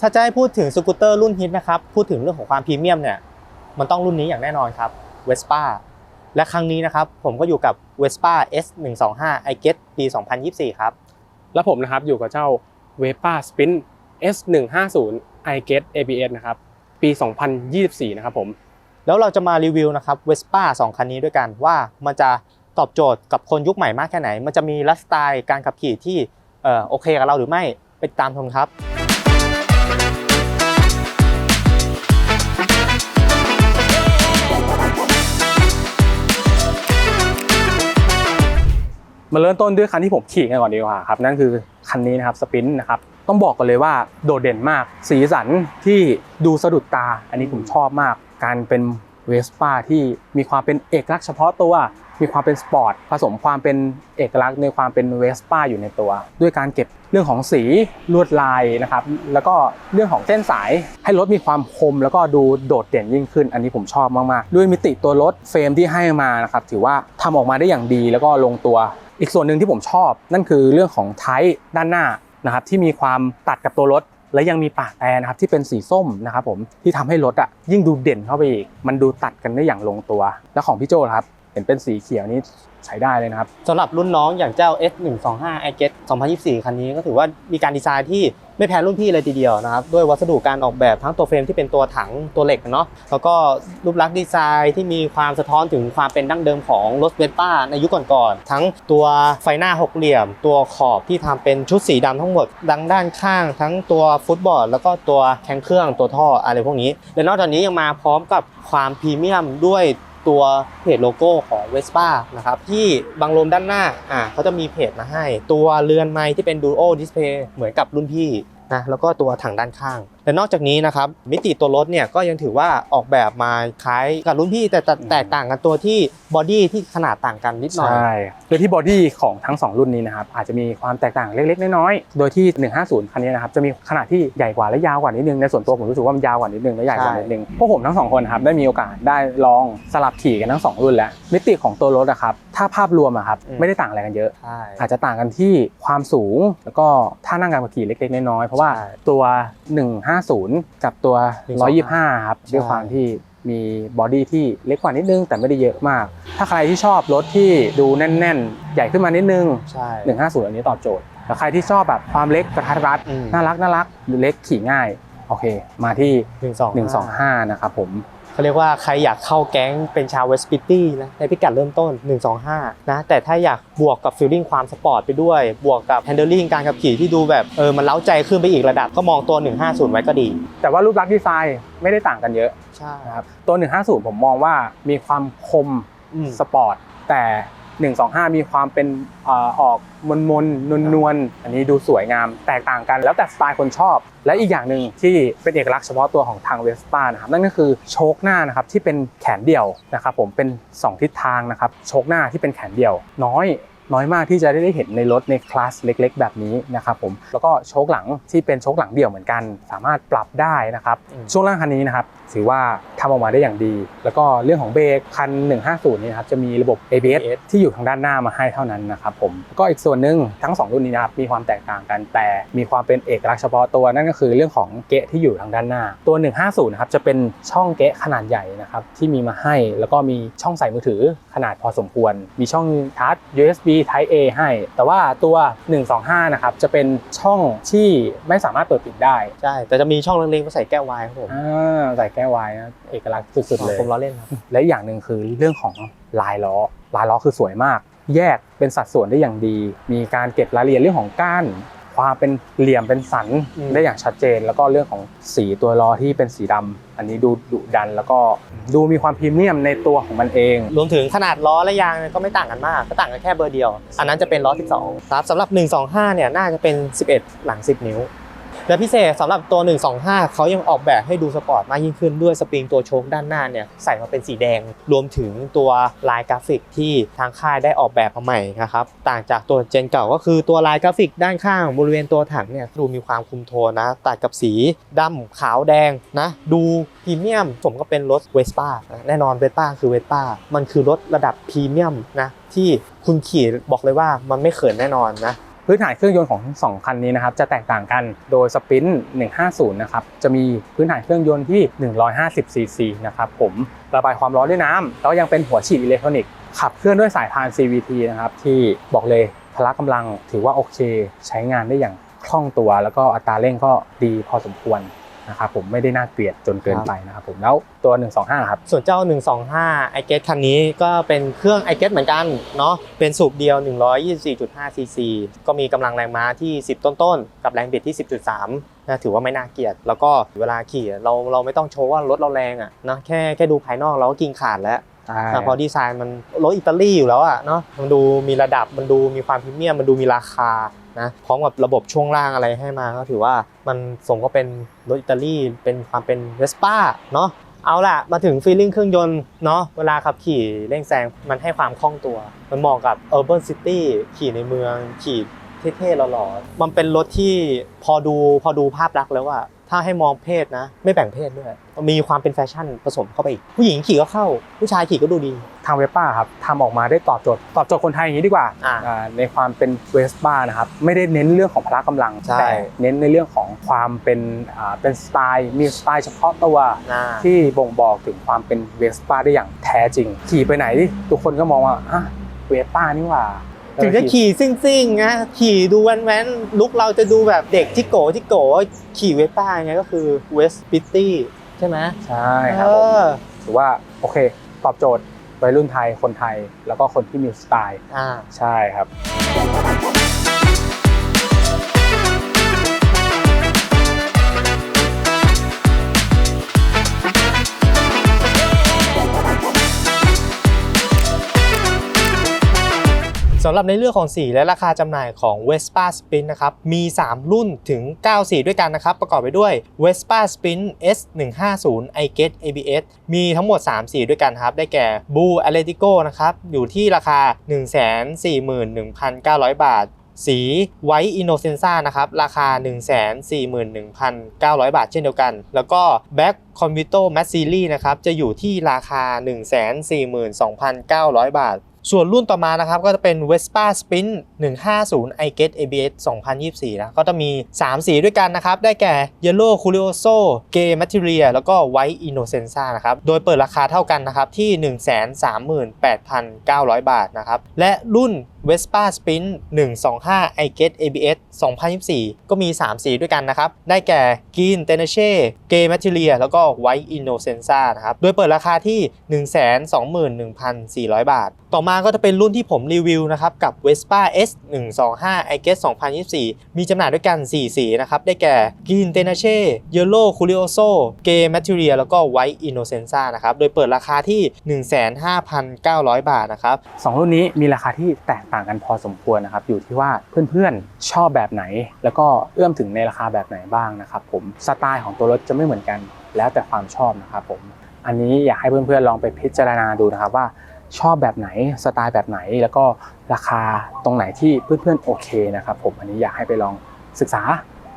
ถ้าจะให้พูดถึงสกูตเตอร์รุ่นฮิตนะครับ พูดถึงเรื่องของความพรีเมียมเนี่ย มันต้องรุ่นนี้อย่างแน่นอนครับ Vespa และครั้งนี้นะครับผมก็อยู่กับ Vespa S125 i g e t ปี 2024 ครับ แล้วผมนะครับอยู่กับเจ้า Vespa Spin S150 i g e t ABS นะครับปี 2024 นะครับผม แล้วเราจะมารีวิวนะครับ Vespa 2 คันนี้ด้วยกันว่ามันจะตอบโจทย์กับคนยุคใหม่มากแค่ไหน มันจะมีไลฟ์สไตล์การขับขี่ที่เอ่อโอเคกับเราหรือไม่ไปตามชมครับ มาเริ่มต้นด้วยคันที่ผมขี่กันก่อนดีกว่าครับนั่นคือคันนี้นะครับสปินนะครับต้องบอกกันเลยว่าโดดเด่นมาก สีสันที่ดูสะดุดตา อันนี้ผมชอบมาก การเป็นเวสป้าที่มีความเป็นเอกลักษณ์เฉพาะตัว มีความเป็นสปอร์ตผสมความเป็นเอกลักษณ์ในความเป็นเวสป้าอยู่ในตัว ด้วยการเก็บเรื่องของสีลวดลายนะครับ แล้วก็เรื่องของเส้นสายให้รถมีความคม แล้วก็ดูโดดเด่นยิ่งขึ้น อันนี้ผมชอบมากๆ ด้วยมิติตัวรถเฟรมที่ให้มานะครับถือว่าทำออกมาได้อย่างดีแล้วก็ลงตัว อีกส่วนหนึ่งที่ผมชอบ นั่นคือเรื่องของไทป์ด้านหน้านะครับที่มีความตัดกับตัวรถ และยังมีปากแต่นะครับที่เป็นสีส้มนะครับผมที่ทำให้รถอะยิ่งดูเด่นเข้าไปอีก มันดูตัดกันได้อย่างลงตัว แล้วของพี่โจครับเห็นเป็นสีเขียวนี้ใช้ได้เลยนะครับสำหรับรุ่นน้องอย่างเจ้า S125 i g e t 2024 คันนี้ก็ถือว่ามีการดีไซน์ที่ ไม่แพ้รุ่นพี่เลยทีเดียวนะครับด้วยวัสดุการออกแบบทั้งตัวเฟรมที่เป็นตัวถังตัวเหล็กเนาะแล้วก็รูปลักษณ์ดีไซน์ที่มีความสะท้อนถึงความเป็นดั้งเดิมของรถเวสป้าในยุคก่อนๆทั้งตัวไฟหน้าหกเหลี่ยม ตัวขอบที่ทำเป็นชุดสีดำทั้งหมดดังด้านข้าง ทั้งตัวฟุตบอร์ดแล้วก็ตัวแทงเครื่องตัวท่ออะไรพวกนี้และนอกจากนี้ยังมาพร้อมกับความพรีเมียมด้วย ตัวเพจโลโก้ของ Vespa นะครับที่บังลมด้านหน้าอ่าเขาจะมีเพจมาให้ ตัวเรือนไม้ที่เป็น Duo Display เหมือนกับรุ่นพี่นะแล้วก็ตัวถังด้านข้าง และนอกจากนี้นะครับมิติตัวรถเนี่ยก็ยังถือว่าออกแบบมาคล้ายกับรุ่นพี่แต่แตกต่างกันตัวที่บอดี้ที่ขนาดต่างกันนิดหน่อยใช่โดยที่บอดี้ของทั้ง 2 รุ่นนี้นะครับอาจจะมีความแตกต่างเล็ก ๆ น้อยๆโดยที่ 150 คันนี้นะครับจะมีขนาดที่ใหญ่กว่าและยาวกว่านิดนึงในส่วนตัวผมรู้สึกว่ามันยาวกว่านิดนึงและใหญ่กว่านิดนึงพวกผมทั้งสองคนครับได้มีโอกาสได้ลองสลับขี่กันทั้ง 2 รุ่นแล้วมิติของตัวรถนะครับถ้าภาพรวมอะครับไม่ได้ต่างอะไรกันเยอะ อาจจะต่างกันที่ความสูงแล้วก็ท่านั่งการขี่เล็ก ๆ น้อยๆเพราะว่าตัว 1 5 50 กับตัว 125 ครับ ด้วยความที่มีบอดี้ที่เล็กกว่านิดนึง แต่ไม่ได้เยอะมาก ถ้าใครที่ชอบรถที่ดูแน่น ๆ ใหญ่ขึ้นมานิดนึง 150 อันนี้ตอบโจทย์แต่ใครที่ชอบแบบความเล็กกระทัดรัดน่ารักน่ารักเล็กขี่ง่าย โอเค มาที่ 125 นะครับผม เขาเรียกว่าใครอยากเข้าแก๊งเป็นชาวเวสปิตี้นะในพิกัดเริ่มต้น 125 นะแต่ถ้าอยากบวกกับฟีลลิ่งความสปอร์ตไปด้วย บวกกับ handling การขับขี่ที่ดูแบบเออมันเล้าใจขึ้นไปอีกระดับก็มองตัว 150 ไว้ก็ดี แต่ว่ารูปลักษณ์ดีไซน์ไม่ได้ต่างกันเยอะใช่นะครับตัว 150 ผมมองว่ามีความคมอืมสปอร์ตแต่ 125 มีความเป็นเอ่อออกมนมนนวลนวลๆอันนี้ดูสวยงามแตกต่างกันแล้วแต่สไตล์คนชอบ และอีกอย่างหนึ่งที่เป็นเอกลักษณ์เฉพาะตัวของทางเวสป้านะครับนั่นก็คือโชคหน้านะครับที่เป็นแขนเดี่ยวนะครับผมเป็น 2 ทิศทางนะครับโชคหน้าที่เป็นแขนเดี่ยว น้อยน้อยมากที่จะได้เห็นในรถในคลาสเล็ก ๆ แบบนี้นะครับผมแล้วก็โชคหลังที่เป็นโชคหลังเดี่ยวเหมือนกัน สามารถปรับได้นะครับอืมช่วงล่างคันนี้นะครับถือว่า ทำออกมาได้อย่างดี แล้วก็เรื่องของเบรกคัน 150 นี่นะครับจะมีระบบ ABS ที่อยู่ทางด้านหน้ามาให้เท่านั้นนะครับผมก็อีกส่วนหนึ่งทั้ง 2 รุ่นนี้นะครับมีความแตกต่างกันแต่มีความเป็นเอกลักษณ์เฉพาะตัวนั่นก็คือเรื่องของเกะที่อยู่ทางด้านหน้า ตัว 150 นะครับจะเป็นช่องเกะขนาดใหญ่นะครับที่มีมาให้ แล้วก็มีช่องใส่มือถือขนาดพอสมควร มีช่องชาร์จ USB Type A ให้ แต่ว่าตัว 125 นะครับจะเป็นช่องที่ไม่สามารถเปิดปิดได้ ใช่ แต่จะมีช่องเล็กๆไว้ใส่แก้วไวน์ครับผมอ่าใส่แก้วไวน์นะเอกลักษณ์สุดๆเลยผมล้อเล่นครับและอีกอย่างหนึ่งคือเรื่องของลายล้อลายล้อคือสวยมาก แยกเป็นสัดส่วนได้อย่างดี มีการเก็บรายละเอียดเรื่องของก้านความเป็นเหลี่ยมเป็นสันอืมได้อย่างชัดเจน แล้วก็เรื่องของสีตัวล้อที่เป็นสีดำอันนี้ดูดุดันแล้วก็ดูมีความพรีเมียมในตัวของมันเอง รวมถึงขนาดล้อและยางเนี่ยก็ไม่ต่างกันมาก ก็ต่างกันแค่เบอร์เดียว อันนั้นจะเป็นล้อ 12ครับสำหรับ 125 เนี่ยน่าจะเป็น 11 หลัง 10 นิ้ว และพิเศษสำหรับตัว 125 เขายังออกแบบให้ดูสปอร์ตมากยิ่งขึ้นด้วยสปริงตัวโชคด้านหน้าเนี่ยใส่มาเป็นสีแดง รวมถึงตัวลายกราฟิกที่ทางค่ายได้ออกแบบมาใหม่นะครับต่างจากตัวเจนเก่าก็คือตัวลายกราฟิกด้านข้างบริเวณตัวถังเนี่ยดูมีความคุมโทนนะตัดกับสีดำขาวแดงนะดูพรีเมียมสมก็เป็นรถเวสป้าแน่นอนเวสป้าคือเวสป้ามันคือรถระดับพรีเมียมนะที่คุณขี่บอกเลยว่ามันไม่เขินแน่นอนนะ พื้นฐานเครื่องยนต์ของทั้งสองคันนี้นะครับจะแตกต่างกันโดยสปิน150 นะครับจะมีพื้นฐานเครื่องยนต์ที่ 150 ซีซีนะครับผมระบายความร้อนด้วยน้ำแล้วยังเป็นหัวฉีดอิเล็กทรอนิกส์ขับเคลื่อนด้วยสายพาน CVT นะครับที่บอกเลยพละกำลังถือว่าโอเค ใช้งานได้อย่างคล่องตัว แล้วก็อัตราเร่งก็ดีพอสมควร นะครับผมไม่ได้น่าเกลียดจนเกินไปนะครับผมแล้วตัว 125ครับส่วนเจ้า 125 i g e t คันนี้ก็เป็นเครื่อง i g e t เหมือนกันเนาะเป็นสูบเดียว 124.5 cc ก็มีกำลังแรงม้าที่ 10 ต้นๆ กับแรงบิดที่ 10.3นะถือว่าไม่น่าเกลียด แล้วก็เวลาขี่เราเราไม่ต้องโชว์ว่ารถเราแรงอะนะแค่แค่ดูภายนอกเราก็กินขาดแล้ว อ่พอดีไซน์มันรถอิตาลีอยู่แล้วอะเนาะมันดูมีระดับมันดูมีความพรีเมียมมันดูมีราคานะพร้อมกับระบบช่วงล่างอะไรให้มาก็ถือว่ามันสมก็เป็นรถอิตาลีเป็นความเป็นเวสป้าเนาะเอาล่ะ มาถึงฟีลลิ่งเครื่องยนต์เนาะเวลาขับขี่เร่งแซงมันให้ความคล่องตัว มันเหมาะกับ Urban City ขี่ในเมืองขี่เท่ๆหล่อๆมันเป็นรถที่พอดูพอดูภาพลักษณ์แล้วว่า ถ้าให้มองเพศนะ ไม่แบ่งเพศด้วย มีความเป็นแฟชั่นผสมเข้าไปอีก ผู้หญิงขี่ก็เข้า ผู้ชายขี่ก็ดูดี ทางเวสป้าครับทำออกมาได้ตอบโจทย์ตอบโจทย์คนไทยอย่างนี้ดีกว่าอ่าอ่าในความเป็นเวสป้านะครับไม่ได้เน้นเรื่องของพละกำลังใช่แต่เน้นในเรื่องของความเป็นอ่าเป็นสไตล์มีสไตล์เฉพาะตัวอ่าที่บ่งบอกถึงความเป็นเวสป้าได้อย่างแท้จริง ขี่ไปไหนทุกคนก็มองว่าอะเวสป้านี่หว่า ถึงจะขี่ซิ่งๆนะขี่ดูแว้นๆลุกเราจะดูแบบเด็กที่โกที่โกขี่เวสป้าไงก็คือเวสปิตตี้ใช่ไหมใช่ครับผมเออถือว่าโอเค ตอบโจทย์วัยรุ่นไทยคนไทย แล้วก็คนที่มีสไตล์อ่าใช่ครับ สำหรับในเรื่องของสีและราคาจำหน่ายของ Vespa Spin นะครับ มี 3 รุ่นถึง 9 สีด้วยกันนะครับ ประกอบไปด้วย Vespa Spin S150 i g e t ABS มีทั้งหมด 3 สีด้วยกันครับ ได้แก่ Blue Atletico นะครับ อยู่ที่ราคา 141,900 บาทสี White Innocenza นะครับ ราคา 141,900 บาทเช่นเดียวกัน แล้วก็ Black Convito Matte Series นะครับ จะอยู่ที่ราคา 142,900 บาท ส่วนรุ่นต่อมานะครับก็จะเป็น Vespa Spin 150 i g e t ABS 2024 นะก็จะมี 3 สีด้วยกันนะครับ ได้แก่ Yellow Curioso Gray Materia แล้วก็ White Innocenza นะครับ โดยเปิดราคาเท่ากันนะครับที่ 138,900 บาทนะครับ และรุ่น Vespa Spin 125 i g e t ABS 2024 ก็มี 3 สีด้วยกันนะครับ ได้แก่ Green Tenace Gray Materia แล้วก็ White Innocenza นะครับ โดยเปิดราคาที่ 121,400 บาท ต่อมาก็จะเป็นรุ่นที่ผมรีวิวนะครับกับ Vespa S 125 i g e t 2024 มีจำหน่ายด้วยกัน 4 สีนะครับ ได้แก่ Green Tenace Yellow Curioso Gray Materia แล้วก็ White Innocenza นะครับ โดยเปิดราคาที่ 15,900 บาทนะครับสองรุ่นนี้มีราคาที่แตกต่างกันพอสมควรนะครับ อยู่ที่ว่าเพื่อนๆชอบแบบไหน แล้วก็เอื้อมถึงในราคาแบบไหนบ้างนะครับผมสไตล์ของตัวรถจะไม่เหมือนกัน แล้วแต่ความชอบนะครับผมอันนี้อยากให้เพื่อนๆลองไปพิจารณาดูนะครับว่า ชอบแบบไหนสไตล์แบบไหน แล้วก็ราคาตรงไหนที่เพื่อนๆโอเคนะครับผมอันนี้อยากให้ไปลองศึกษา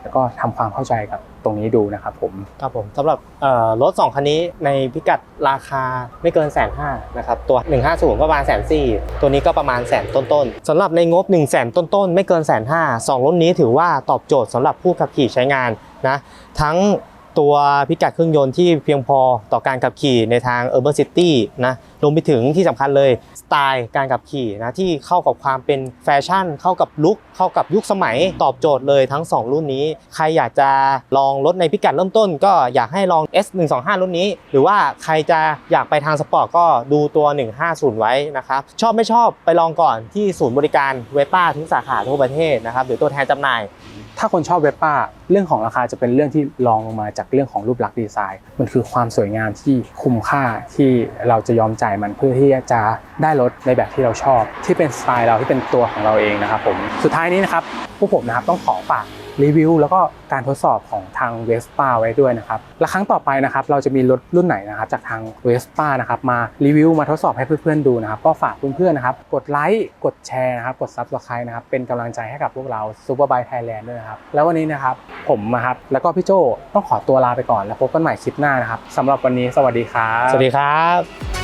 แล้วก็ทำความเข้าใจกับตรงนี้ดูนะครับผมครับผมสำหรับเอ่อรถ2คันนี้ในพิกัดราคาไม่เกินแสนห้านะครับตัว 150ก็ประมาณแสนสี่ตัวนี้ก็ประมาณแสนต้นๆสำหรับในงบ 1 0 0 0 0แสนต้นๆ ไม่เกินแสนห้าสองรถนี้ถือว่าตอบโจทย์สำหรับผู้ขับขี่ใช้งานนะทั้ง ตัวพิกัดเครื่องยนต์ที่เพียงพอต่อการขับขี่ในทาง Urban City นะรวมไปถึงที่สำคัญเลยสไตล์การขับขี่นะที่เข้ากับความเป็นแฟชั่น เข้ากับลุคเข้ากับยุคสมัยตอบโจทย์เลยทั้ง 2 รุ่นนี้ ใครอยากจะลองรถในพิกัดเริ่มต้น ก็อยากให้ลอง S125 รุ่นนี้ หรือว่าใครจะอยากไปทางสปอร์ตก็ดูตัว 150 ไว้นะครับชอบไม่ชอบไปลองก่อนที่ศูนย์บริการเวป้าทุกสาขาทั่วประเทศนะครับหรือตัวแทนจำหน่าย ถ้าคนชอบเวปป้า เรื่องของราคาจะเป็นเรื่องที่รองลงมาจากเรื่องของรูปลักษณ์ดีไซน์ มันคือความสวยงามที่คุ้มค่าที่เราจะยอมจ่ายมันเพื่อที่จะได้รถในแบบที่เราชอบ ที่เป็นสไตล์เราที่เป็นตัวของเราเองนะครับผมสุดท้ายนี้นะครับผู้ผมนะครับต้องขอฝาก รีวิวแล้วก็การทดสอบของทางเวสป้าไว้ด้วยนะครับและครั้งต่อไปนะครับเราจะมีรถรุ่นไหนนะครับจากทางเวสป้านะครับมารีวิวมาทดสอบให้เพื่อนๆดูนะครับก็ฝากเพื่อนๆนะครับกดไลค์กดแชร์นะครับกด Subscribe นะครับเป็นกำลังใจให้กับพวกเราซูเปอร์บายไทยแลนด์ด้วยนะครับแล้ววันนี้นะครับผมนะครับแล้วก็พี่โจต้องขอตัวลาไปก่อนแล้วพบกันใหม่คลิปหน้านะครับสำหรับวันนี้สวัสดีครับสวัสดีครับ